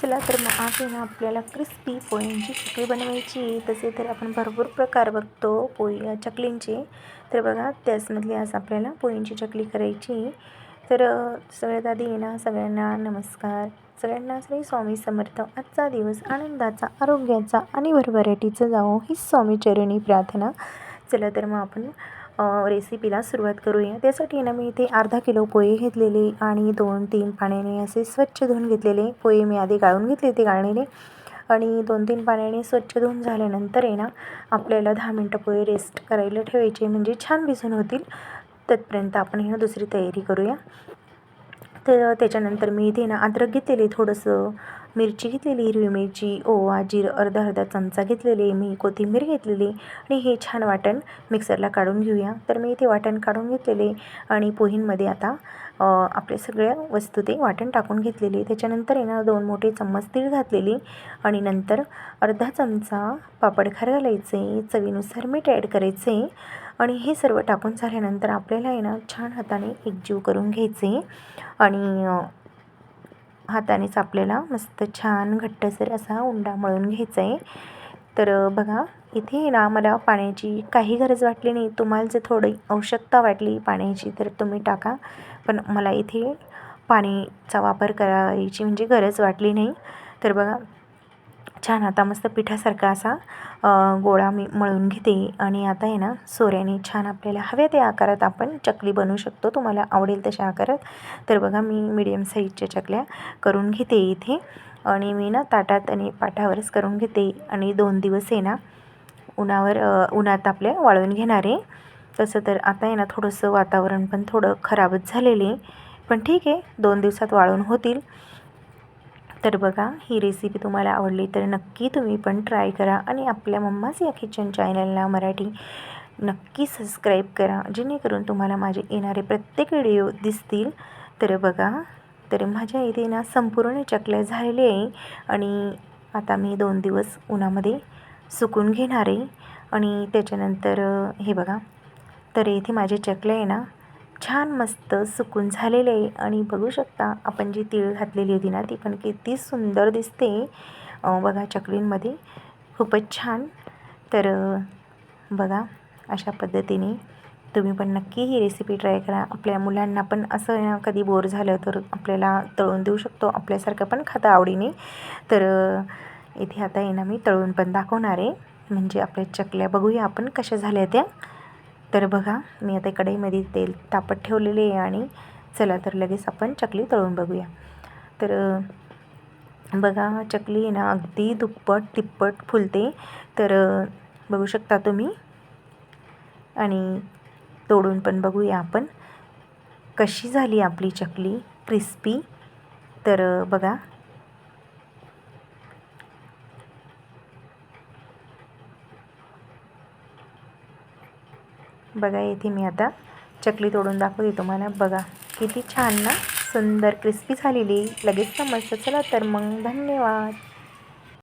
चला तर मग आज आहे ना आपल्याला क्रिस्पी पोळ्यांची चकली बनवायची. तसे तर आपण भरपूर प्रकार बघतो पोळी चकलींचे. तर बघा त्याचमधली आज आपल्याला पोळींची चकली करायची. तर सगळ्यात आधी ना सगळ्यांना नमस्कार. सगळ्यांना श्री स्वामी समर्थ. आजचा दिवस आनंदाचा आरोग्याचा आणि भरभराटीचा जावो ही स्वामीचरणी प्रार्थना. चला तर मग आपण रेसिपीला सुरुवात करूया. त्यासाठी ना मी इथे अर्धा किलो पोहे घेतलेले आणि दोन तीन पाण्याने असे स्वच्छ धुवून घेतलेले. पोहे मी आधी गाळून घेतले ते गाळणीने. आणि दोन तीन पाण्याने स्वच्छ धुवून झाल्यानंतर आहे ना आपल्याला दहा मिनटं पोहे रेस्ट करायला ठेवायचे. म्हणजे छान भिजून होतील. तिथपर्यंत आपण हे ना दुसरी तयारी करूया. तर त्याच्यानंतर मी इथे ना अद्रक घेतलेले थोडंसं मिरची घेतलेली हिरवी मिरची ओवा जिरं अर्धा अर्धा चमचा घेतलेले मी कोथिंबीर घेतलेली आणि हे छान वाटण मिक्सरला काढून घेऊया. तर मी इथे वाटण काढून घेतलेले आणि पोहींमध्ये आता आपले सगळ्या वस्तू ते वाटण टाकून घेतलेले त्याच्यानंतर आहे ना दोन मोठे चम्मच तीळ घातलेली आणि नंतर अर्धा चमचा पापडखार घालायचे चवीनुसार मीठ ॲड करायचे आणि हे सर्व टाकून झाल्यानंतर आपल्याला आहे ना छान हाताने एकजीव करून घ्यायचे. आणि हातानेच आपल्याला मस्त छान घट्टसर असा उंडा मळून घ्यायचा आहे. तर बघा इथे ना मला पाण्याची काही गरज वाटली नाही. तुम्हाला जर थोडी आवश्यकता वाटली पाण्याची तर तुम्ही टाका. पण मला इथे पाणीचा वापर करायची म्हणजे गरज वाटली नाही. तर बघा छान आता मस्त पिठासारखा असा गोळा मी मळून घेते. आणि आता आहे ना सोऱ्याने छान आपल्याला हव्या त्या आकारात आपण चकली बनवू शकतो. तुम्हाला आवडेल तशा आकारात. तर बघा मी मीडियम साईजच्या चकल्या करून घेते इथे. आणि मी ना ताटात आणि पाठावरच करून घेते. आणि दोन दिवस आहे ना उन्हावर उन्हात आपल्या वाळवून घेणार आहे. तसं तर आता आहे ना थोडंसं वातावरण पण थोडं खराबच झालेलं आहे. पण ठीक आहे दोन दिवसात वाळून होतील. तर बघा ही रेसिपी तुम्हाला आवडली तर नक्की तुम्ही पण ट्राय करा आणि आपल्या मम्माज या किचन चॅनलला मराठी नक्की सबस्क्राईब करा जेणेकरून तुम्हाला माझे येणारे प्रत्येक व्हिडिओ दिसतील. तर बघा तर माझ्या इथे ना संपूर्ण चकल्या झालेली आहे आणि आता मी दोन दिवस उन्हामध्ये सुकून घेणार आहे. आणि त्याच्यानंतर हे बघा तर इथे माझे चकल्या आहे ना छान मस्त सुकून झालेले आहे. आणि बघू शकता आपण जी तीळ घातलेली होती ना ती पण किती सुंदर दिसते. बघा चकलींमध्ये खूपच छान. तर बघा अशा पद्धतीने तुम्ही पण नक्की ही रेसिपी ट्राय करा. आपल्या मुलांना पण असं ना कधी बोर झालं तर आपल्याला तळून देऊ शकतो. आपल्यासारखं पण खातं आवडीने. तर इथे आता येणं मी तळून पण दाखवणार आहे. म्हणजे आपल्या चकल्या बघूया आपण कशा झाल्या त्या. तर बघा मी आता कढईमध्ये तेल तापत ठेवलेले आहे आणि चला तर लगेच आपण चकली तळून बघूया. तर बघा चकली आहे ना अगदी दुप्पट तिप्पट फुलते. तर बघू शकता तुम्ही. आणि तोडून पण बघूया आपण. कशी झाली आपली चकली? क्रिस्पी. तर बघा बघा इथे मी आता. चकली तोडून दाखवते तुम्हाला. बघा किती छान ना सुंदर क्रिस्पी झालेली. लगेच समजतं. चला तर मग धन्यवाद.